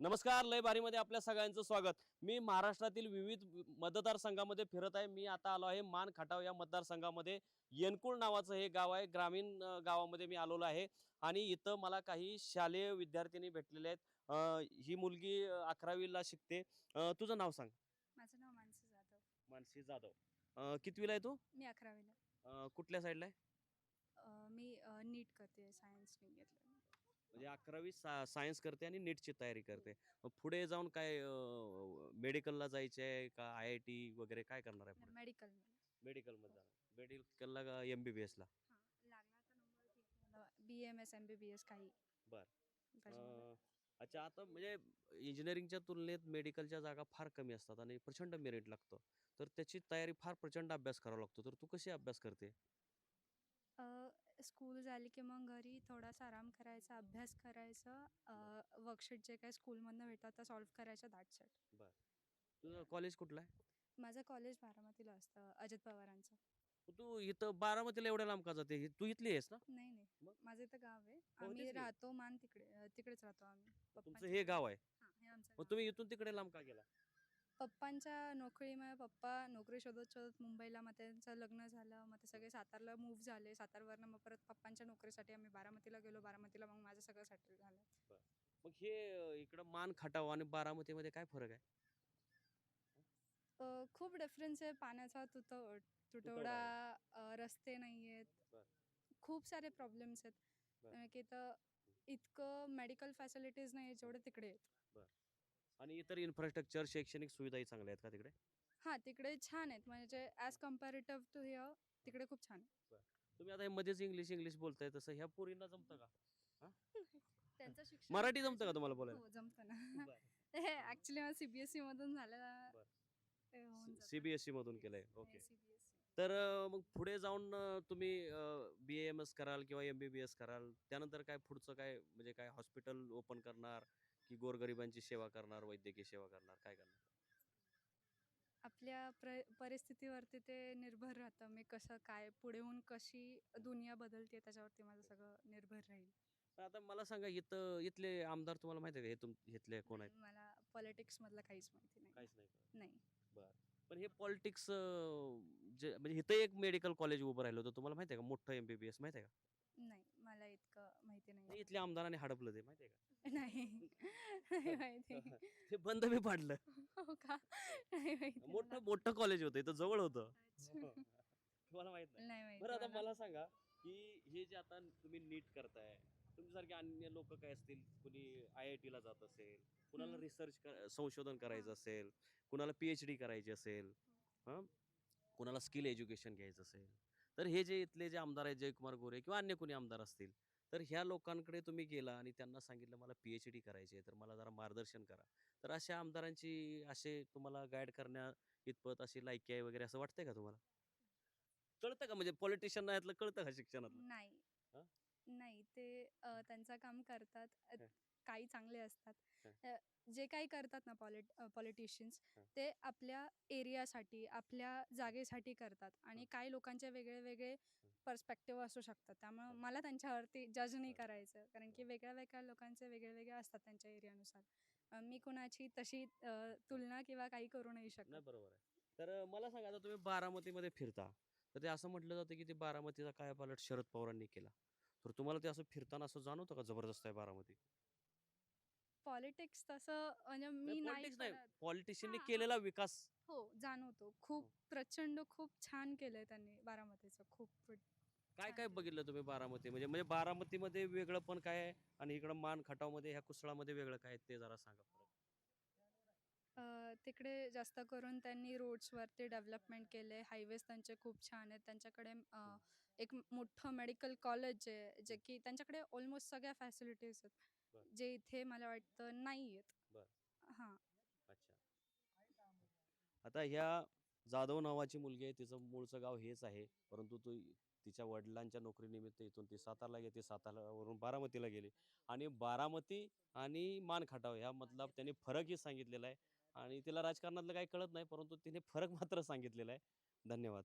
नमस्कार लय बारीमध्ये आपल्या सगळ्यांचं स्वागत. मी महाराष्ट्रातील विविध मतदारसंघामध्ये फिरत आहे. मी आता आलो आहे मान खटाव या मतदारसंघामध्ये येनकुळ नावाचं हे गाव आहे. ग्रामीण गावामध्ये मी आलेलो आहे. आणि इथं मला काही शालेय विद्यार्थिनी भेटलेले आहेत. ही मुलगी अकरावीला शिकते. अं, तुझं नाव सांग. माझं नाव मानसी जाधव. मानसी जाधव. अं, कितवीला आहे तू? मी अकरावीला. अं, कुठल्या साईडला आहे? अं, मी नीट करते सायन्स नाही घेतलं म्हणजे अकरावी सा सायन्स करते आणि नीटची तयारी करते. मग पुढे जाऊन काय मेडिकलला जायचे आहे का आय आय टी वगैरे काय करणार आहे पुढे? मेडिकल मेडिकलमध्ये जाणार. मेडिकलला का एम बी बी एसला हां लागला तर नंबर ठीक मला B M S M B B S काही बर. अच्छा आता म्हणजे इंजिनिअरिंगच्या तुलनेत मेडिकलच्या जागा फार कमी असतात आणि प्रचंड मेरिट लागतं. तर त्याची तयारी फार प्रचंड अभ्यास करावा लागतो. तर तू कशी अभ्यास करते? स्कूल झाली की मग घरी थोडासा आराम करायचा अभ्यास करायचं वर्कशीट जे काही स्कूलमधनं भेटतात त्या सॉल्व्ह करायच्या दॅट सेट तुझं कॉलेज कुठलं आहे? माझं कॉलेज बारामतीला असतं अजित पवारांचं. तू इथं बारामतीला एवढ्या लांब का जाते? ही- तू इथली आहेस ना? नाही नाही. मग? माझं इथं गाव आहे. तेच आम्ही. राहतो मान तिकडे तिकडेच राहतो आम्ही तुमचं पप्पांच्या- हे गाव आहे. हां, हे आमचं मग गाव. तुम्ही इथून तिकडे लांब का गेला? पप्पांच्या नोकरीमुळे पप्पा नोकरी शोधत शोधत मुंबईला मग त्यांचं लग्न झालं मग ते सगळे सातारला मूव्ह झाले. सातारवरनं मग परत पप्पांच्या नोकरीसाठी आम्ही बारामतीला गेलो. बारामतीला मग माझं सगळं सेटल झालं. मग हे इकडं मान खटाव आणि बारामतीमध्ये काय फरक आहे? अं, खूप डिफरन्स आहे. पाण्याचा तुट तुटवडा अं, रस्ते नाही आहेत बर. खूप सारे प्रॉब्लेम्स आहेत. बर. कारण की इथं इतकं मेडिकल फॅसिलिटीज नाही आहेत जेवढे तिकडे आहेत. आणि इतर इन्फ्रास्ट्रक्चर शैक्षणिक सुविधाही चांगल्या आहेत का तिकडे? हां तिकडे छान आहेत. म्हणजे ॲज कम्पॅरेटिव्ह टू हिअर तिकडे खूप छान आहे तुम्ही आता हे मध्येच इंग्लिश इंग्लिश बोलताय तसं ह्या पोरींना जमतं का? त्यांचं शिक्षण मराठी जमतं का तुम्हाला बोलायला? हो जमतं ना. हे ऍक्च्युली मला सीबीएसई मधून झालेला बर. ते होऊन जातं. सीबीएसई मधून केलंय. ओके. हे CBSE. तर अं, मग पुढे जाऊन अं, तुम्ही बी एम एस कराल किंवा एम बी बी एस कराल त्यानंतर काय पुढचं काय म्हणजे काय हॉस्पिटल ओपन करणार? की गोरगरिबांची सेवा करणार वैद्यकीय सेवा करणार काय करणार? आपल्या प्र परिस्थितीवरती ते निर्भर राहतं. मी कसं काय पुढे होऊन कशी दुनिया बदलते त्याच्यावरती माझं सगळं निर्भर राहील. पण आता मला सांगा इथं इथले आमदार तुम्हाला माहिती आहे का? हे तुम इथले कोण आहेत? मला पॉलिटिक्स मधलं काहीच माहिती नाही. काहीच नाही कळत. नाही. पण हे पॉलिटिक्स जे म्हणजे इथं एक मेडिकल कॉलेज उभं राहिलं होतं. तुम्हाला माहिती आहे का? मोठं एम बी बी एस माहिती आहे का? नाही मला इतकं माहिती नाही, नाही इथल्या आमदाराने हडपलं ते माहिती आहे का? नाही. नाही माहिती ते बंद मी पाडलं. हो का? नाही माहिती मोठं. मोठं कॉलेज होतं इथं जवळ होतं. तुम्हाला माहीत नाही. बरं आता मला. मला सांगा की हे जे आता तुम्ही नीट करताय तुमच्यासारखे अन्य लोक काय असतील? कुणी आय आय टीला जात असेल कुणाला हम्म. रिसर्च संशोधन करायचं हा. असेल कुणाला पी एच डी करायची असेल हां. कुणाला स्किल एज्युकेशन घ्यायचं असेल तर हे जे इथले जे आमदार आहेत जयकुमार गोरे किंवा अन्य कोणी आमदार असतील तर ह्या लोकांकडे तुम्ही गेला आणि त्यांना सांगितलं मला पी एच डी करायची आहे तर मला जरा मार्गदर्शन करा. तर अशा आमदारांची असे तुम्हाला गाईड करण्या इतपत अशी लायकी आहे वगैरे असं वाटतंय का तुम्हाला? कळतं का? म्हणजे पॉलिटिशियन यातलं कळतं का शिक्षणातलं? नाही? नाही ते अ, त्यांचं काम करतात अ, हा. काही चांगले असतात. हा. अ, जे काही करतात ना पॉलिट पॉलिटिशियन्स हा. ते आपल्या एरियासाठी आपल्या जागेसाठी करतात आणि काही लोकांचे वेगळे वेगळे पर्स्पेक्टिव्ह असू शकतात. त्यामुळे हा. मला त्यांच्यावरती जज नाही. करायचं. कारण की वेगळ्या वेगळ्या लोकांचे वेगळे वेगळे असतात त्यांच्या एरियानुसार. अ, मी कुणाची तशी अ, तुलना किंवा काही करू नाही शकत. नाही बरोबर आहे. तर अं, मला सांगा आता तुम्ही बारामतीमध्ये फिरता. तर ते असं म्हटलं जातं की ते बारामतीचा काय पालट शरद पवारांनी केला. तर तुम्हाला ते असं फिरताना असं जाणवतं का जबरदस्त आहे बारामती? पॉलिटिक्स तसं म्हणजे मी नाही पॉलिटिक्स नाही. करत. पॉलिटिशियनने हा, हा. केलेला विकास. हो जाणवतो. खूप हो. प्रचंड खूप छान केलंय त्यांनी बारामतीचं. खूप काय काय. बघितलं तुम्ही बारामती? म्हणजे म्हणजे बारामतीमध्ये वेगळं पण काय आहे आणि इकडं मान खटावमध्ये ह्या कुसळामध्ये वेगळं काय आहे ते जरा सांगा फरक अं, तिकडे जास्त करून त्यांनी रोड्सवरती डेव्हलपमेंट केले हायवेज त्यांचे खूप छान आहेत. त्यांच्याकडे अं, एक मोठं मेडिकल कॉलेज आहे जे की त्यांच्याकडे ऑलमोस्ट सगळ्या फॅसिलिटीज आहेत बरं. जे इथे मला वाटतं नाही आहेत. बरं. हां. अच्छा. आता ह्या जाधव नावाची मुलगी आहे तिचं मूळचं गाव हेच आहे परंतु तो तिच्या वडिलांच्या नोकरीनिमित्त इथून ती सातारला गेली सातारावरून बारामतीला गेली. आणि बारामती आणि मानखाटाव ह्या मधला त्यांनी फरकही सांगितलेला आहे. आणि तिला राजकारणातलं काही कळत नाही परंतु तिने फरक मात्र सांगितलेला आहे. धन्यवाद.